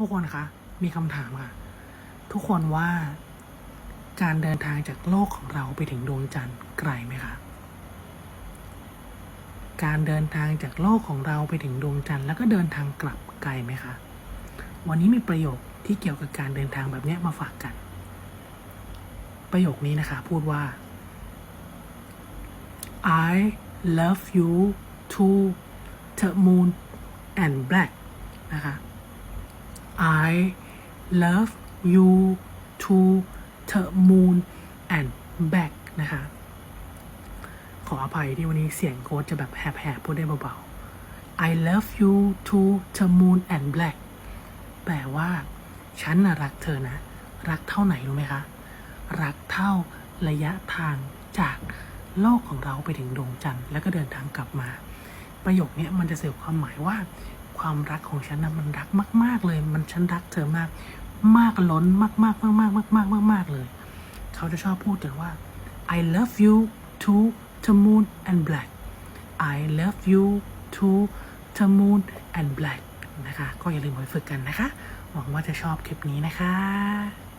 ทุกคนคะ มีคำถามค่ะ ทุกคนว่า การเดินทางจากโลกของเราไปถึงดวงจันทร์ไกลไหมคะ การเดินทางจากโลกของเราไปถึงดวงจันทร์แล้วก็เดินทางกลับไกลไหมคะ วันนี้มีประโยคที่เกี่ยวกับการเดินทางแบบนี้มาฝากกัน ประโยคนี้นะคะ พูดว่า I love you to the moon and back นะคะ I love you to the moon and back นะคะ ขออภัยที่วันนี้เสียงโค้ดจะแบบแหบๆพูดได้เบาๆ I love you to the moon and back แปลว่า ฉันนะรักเธอนะ รักเท่าไหนรู้ไหมคะ รักเท่าระยะทางจากโลกของเราไปถึงดวงจันทร์แล้วก็เดินทางกลับมา ประโยคนี้มันจะสื่อความหมายว่า ความรักของฉันนะมันรักมาก ๆ เลย มันฉันรักเธอมาก มากล้นมากๆมากๆมากๆมากมากมากเลย เขาจะชอบพูดกันว่า I love you to the moon and black I love you to the moon and black นะคะ ก็อย่าลืมไปฝึกกันนะคะ หวังว่าจะชอบคลิปนี้นะคะ